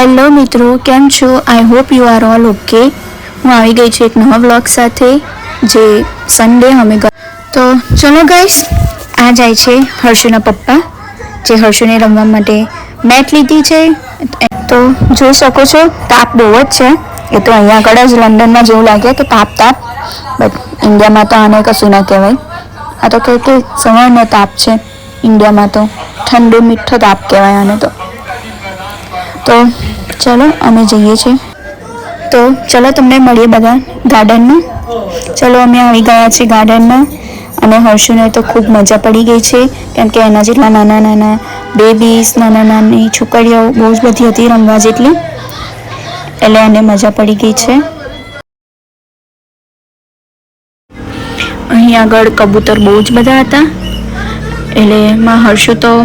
Hello મિત્રો, કેમ છો? I hope you are all okay હું આવી ગઈ છું એક નવા વ્લોગ સાથે, જે સન્ડે અમે તો ચલો ગાઈસ આ જાય છે હર્ષુના પપ્પા, જે હર્ષુને રમવા માટે મેટ લીધી છે. તો જોઈ શકો છો, તાપ બહુ જ છે. એ તો અહીંયા આગળ જ લંડનમાં જેવું લાગે કે તાપ તાપ. બટ ઇન્ડિયામાં તો આને કશું ના કહેવાય. આ તો કહે કે સવારનો તાપ છે. ઇન્ડિયામાં તો ઠંડુ, મીઠો તાપ કહેવાય આને તો. તો ચલો, અમે જઈએ છીએ. તો ચલો, તમને મળીએ બધા ગાર્ડનમાં. ચલો, અમે આવી ગયા છીએ ગાર્ડનમાં. અને હર્ષુને તો ખૂબ મજા પડી ગઈ છે, કેમ કે એના જેટલા નાના નાના બેબીસ નાના નાની છોકરીઓ, બહુ જ બધી હતી રમવા જેટલી. એટલે એને મજા પડી ગઈ છે. અહીં આગળ કબૂતર બહુ જ બધા હતા. એટલે એમાં હર્ષુ તો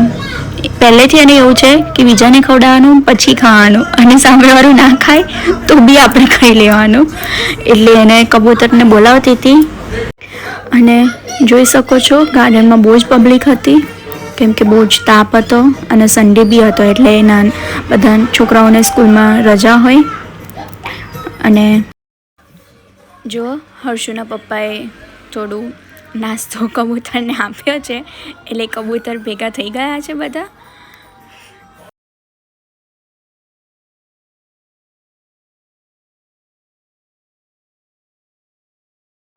પહેલેથી એને એવું છે કે બીજાને ખવડાવવાનું, પછી ખાવાનું. અને સામેવાળું ના ખાય, તો બી આપણે ખાઈ લેવાનું. એટલે એને કબૂતરને બોલાવતી હતી. અને જોઈ શકો છો, ગાર્ડનમાં બહુ જ પબ્લિક હતી. કેમ કે બહુ જ તાપ હતો અને સન્ડે બી હતો, એટલે ના બધા છોકરાઓને સ્કૂલમાં રજા હોય. અને જો હર્ષુના પપ્પાએ થોડું નાસ્તો કબૂતરને આપ્યો છે. એટલે કબૂતર ભેગા થઈ ગયા છે બધા.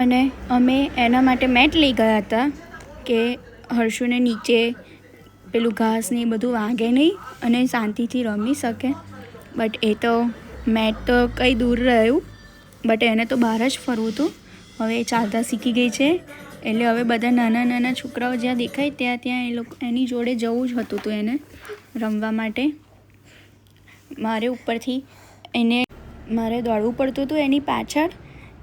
અને અમે એના માટે મેટ લઈ ગયા હતા કે હર્ષુને નીચે પેલું ઘાસ ને એ બધું વાગે નહીં અને શાંતિથી રમી શકે. બટ એ તો મેટ તો કંઈ દૂર રહ્યું. બટ એને તો બહાર જ ફરવું હતું. હવે એ ચાલતા શીખી ગઈ છે. એટલે હવે બધા નાના નાના છોકરાઓ જ્યાં દેખાય ત્યાં ત્યાં એ લોકો એની જોડે જવું જ હતું હતું એને રમવા માટે. મારે ઉપરથી એને મારે દોડવું પડતું હતું એની પાછળ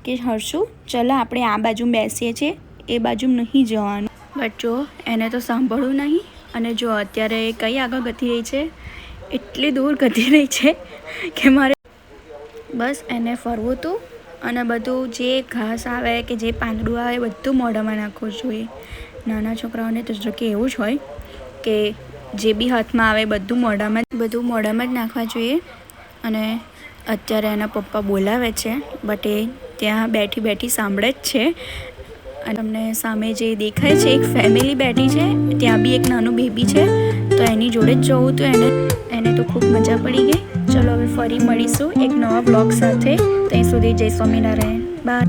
કે હર્ષું, ચલો આપણે આ બાજુ બેસીએ છીએ, એ બાજુ નહીં જવાનું. બટ જો એને તો સાંભળવું નહીં અને જો અત્યારે એ કઈ આગળ ગતી રહી છે, એટલી દૂર ગતી રહી છે કે મારે બસ એને ફરવું હતું. અને બધું જે ઘાસ આવે કે જે પાંદડું આવે બધું મોઢામાં નાખવું જોઈએ. નાના છોકરાઓને તો જો કે એવું જ હોય કે જે બી હાથમાં આવે બધું મોઢામાં બધું મોઢામાં જ નાખવા જોઈએ. અને અત્યારે એના પપ્પા બોલાવે છે બટ એ ત્યાં બેઠી બેઠી સાંભળે જ છે. અને તમને સામે જે દેખાય છે, એક ફેમિલી બેઠી છે, ત્યાં બી એક નાનું બેબી છે, તો એની જોડે જ જવું તો એને એને તો ખૂબ મજા પડી ગઈ. ચલો હવે ફરી મળીશું એક નવા બ્લોગ સાથે. ત્યાં સુધી જય સ્વામિનારાયણ. બાય